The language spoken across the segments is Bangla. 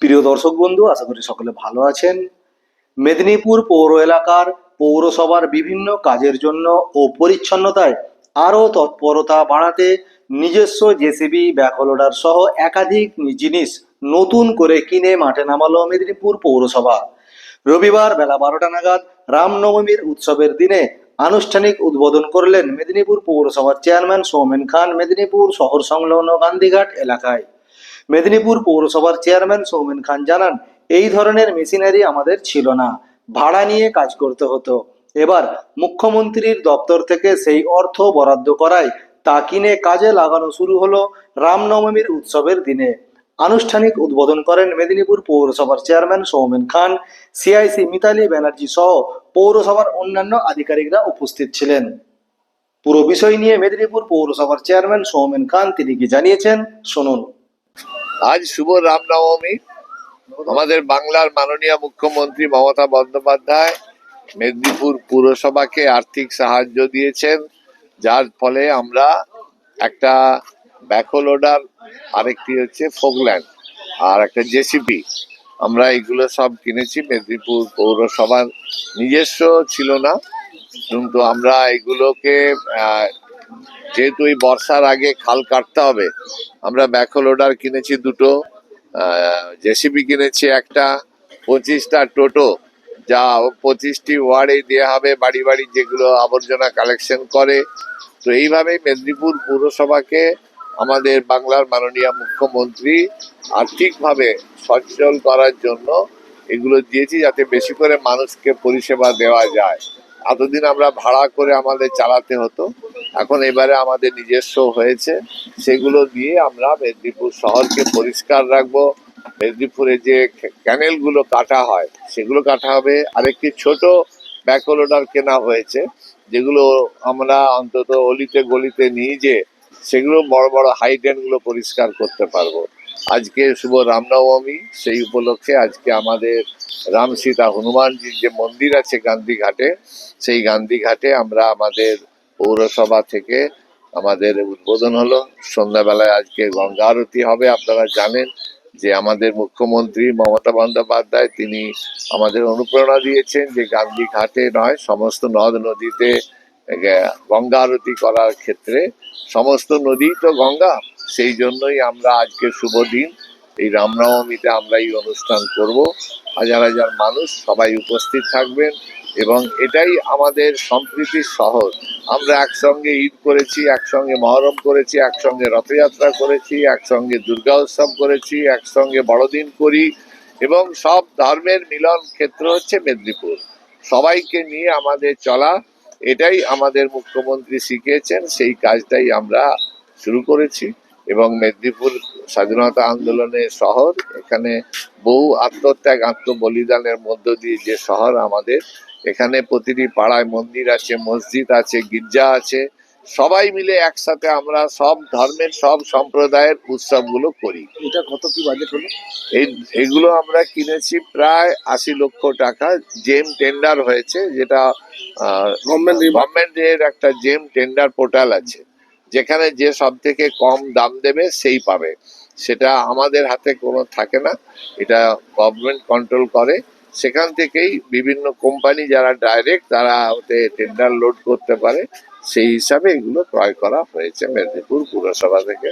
প্রিয় দর্শক বন্ধু, আশা করি সকলে ভালো আছেন। মেদিনীপুর পৌর এলাকার পৌরসভার বিভিন্ন কাজের জন্য ও পরিচ্ছন্নতায় আরও তৎপরতা বাড়াতে নিজস্ব জেসিবি ব্যাকলোডার সহ একাধিক জিনিস নতুন করে কিনে মাঠে নামালো মেদিনীপুর পৌরসভা। রবিবার বেলা বারোটা নাগাদ রামনবমীর উৎসবের দিনে আনুষ্ঠানিক উদ্বোধন করলেন মেদিনীপুর পৌরসভার চেয়ারম্যান সৌমেন খান, মেদিনীপুর শহর সংলগ্ন গান্ধীঘাট এলাকায়। মেদিনীপুর পৌরসভার চেয়ারম্যান সৌমেন খান জানান, এই ধরনের মেশিনারি আমাদের ছিল না। ভাড়া নিয়ে কাজ করতে হতো। এবার মুখ্যমন্ত্রীর দপ্তর থেকে সেই অর্থ বরাদ্দ করায় তা কিনে কাজে লাগানো শুরু হলো রামনবমীর উৎসবের দিনে। আনুষ্ঠানিক উদ্বোধন করেন মেদিনীপুর পৌরসভার চেয়ারম্যান সৌমেন খান। সিআইসি মিতালি ব্যানার্জি সহ পৌরসভার অন্যান্য আধিকারিকরা উপস্থিত ছিলেন। পুরো বিষয় নিয়ে মেদিনীপুর পৌরসভার চেয়ারম্যান সৌমেন খান তিনি কি জানিয়েছেন, শুনুন। আজ শুভ রামনবমী। আমাদের বাংলার মাননীয় মুখ্যমন্ত্রী মমতা বন্দ্যোপাধ্যায় মেদিনীপুর পুরসভাকে আর্থিক সাহায্য দিয়েছেন, যার ফলে আমরা একটা ব্যাকোলোডার আরেকটি হচ্ছে ফোকল্যান্ড আর একটা জেসিপি। আমরা এগুলো সব কিনেছি, মেদিনীপুর পৌরসভার নিজস্ব ছিল না। কিন্তু আমরা এগুলোকে যেহেতু এই বর্ষার আগে খাল কাটতে হবে আমরা ব্যাকহোল কিনেছি দুটো জেসিবি কিনেছি একটা, পঁচিশটা টোটো যা পঁচিশটি ওয়ার্ডে দেওয়া হবে বাড়ি বাড়ি যেগুলো আবর্জনা কালেকশন করে। তো এইভাবেই মেদিনীপুর পুরসভাকে আমাদের বাংলার মাননীয় মুখ্যমন্ত্রী আর্থিকভাবে সচল করার জন্য এগুলো দিয়েছি যাতে বেশি করে মানুষকে পরিষেবা দেওয়া যায়। এতদিন আমরা ভাড়া করে আমাদের চালাতে হতো। এখন এবারে আমাদের নিজস্ব হয়েছে। সেগুলো দিয়ে আমরা মেদিনীপুর শহরকে পরিষ্কার রাখব। মেদিনীপুরে যে ক্যানেলগুলো কাটা হয়, সেগুলো কাটা হবে। আরেকটি ছোট ব্যাকলোডার কেনা হয়েছে, যেগুলো আমরা অন্তত অলিতে গলিতে নিয়ে যে সেগুলো বড় বড় হাইডেনগুলো পরিষ্কার করতে পারব। আজকে শুভ রামনবমী, সেই উপলক্ষে আজকে আমাদের রাম সীতা হনুমানজির যে মন্দির আছে গান্ধীঘাটে, সেই গান্ধীঘাটে আমরা আমাদের পৌরসভা থেকে আমাদের উদ্বোধন হলো। সন্ধ্যাবেলায় আজকে গঙ্গা আরতি হবে, আপনারা জানেন যে আমাদের মুখ্যমন্ত্রী মমতা বন্দ্যোপাধ্যায়, তিনি আমাদের অনুপ্রেরণা দিয়েছেন যে গান্ধী ঘাটে নয়, সমস্ত নদ নদীতে গঙ্গা আরতি করার ক্ষেত্রে সমস্ত নদী তো গঙ্গা, সেই জন্যই আমরা আজকে শুভ দিন। এই রামনবমীতে আমরা এই অনুষ্ঠান করব। হাজার হাজার মানুষ সবাই উপস্থিত থাকবেন। এবং এটাই আমাদের সম্প্রীতির শহর। আমরা একসঙ্গে ঈদ করেছি, একসঙ্গে মহরম করেছি, একসঙ্গে রথযাত্রা করেছি, একসঙ্গে দুর্গা উৎসব করেছি, একসঙ্গে বড়দিন করি এবং সব ধর্মের মিলন ক্ষেত্র হচ্ছে মেদিনীপুর। সবাইকে নিয়ে আমাদের চলা, এটাই আমাদের মুখ্যমন্ত্রী শিখিয়েছেন, সেই কাজটাই আমরা শুরু করেছি এবং মেদিনীপুর স্বাধীনতা আন্দোলনের শহর, এখানে বহু আত্মত্যাগ, আত্মবলিদানের মধ্য দিয়ে যে শহর আমাদের এখানে প্রতিটি পাড়ায় মন্দির আছে মসজিদ আছে গির্জা আছে। সবাই মিলে একসাথে আমরা সব ধর্মের সব সম্প্রদায়ের উৎসবগুলো করি। এটা কত কি বাজেট হলো? এই এগুলো আমরা কিনেছি প্রায় আশি লক্ষ টাকা। জেম টেন্ডার হয়েছে যেটা গভর্নমেন্ট গভর্নমেন্টের একটা জেম টেন্ডার পোর্টাল আছে। যেখানে যে সব থেকে কম দাম দেবে সেই পাবে। সেটা আমাদের হাতে কোনো থাকে না। এটা গভর্নমেন্ট কন্ট্রোল করে। সেখান থেকেই বিভিন্ন কোম্পানি যারা ডাইরেক্ট তারা ওতে টেন্ডার লোড করতে পারে। সেই হিসাবে এগুলো ক্রয় করা হয়েছে মেদিনীপুর পুরসভা থেকে।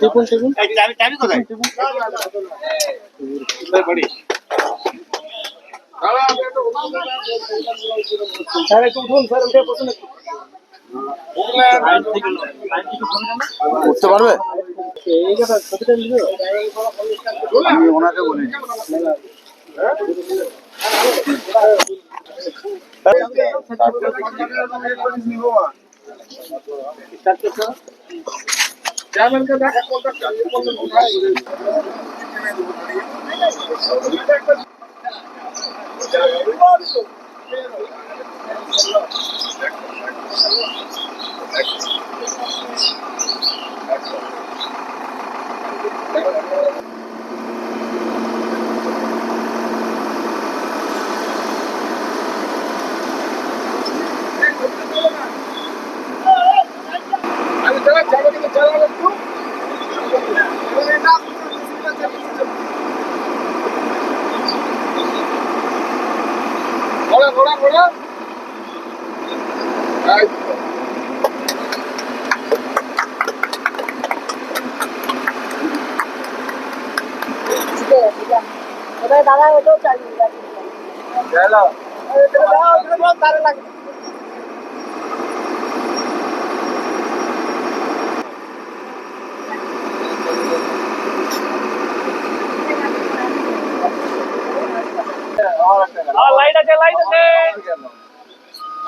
দেখুন দেখুন স্যার একটু উঠুন স্যার উঠে বসুন একটু উঠতে পারবে আমি ওনাকে বলি ড্রাইভারকে দেখা কন্ট্যাক্ট করলেন ভাই ঘোড়া ঘোড়া ঘোড়া ওটা দাদা ওটাও চালিয়ে লাইট আছে লাইট আছে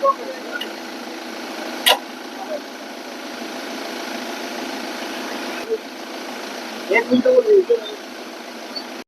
Thank you.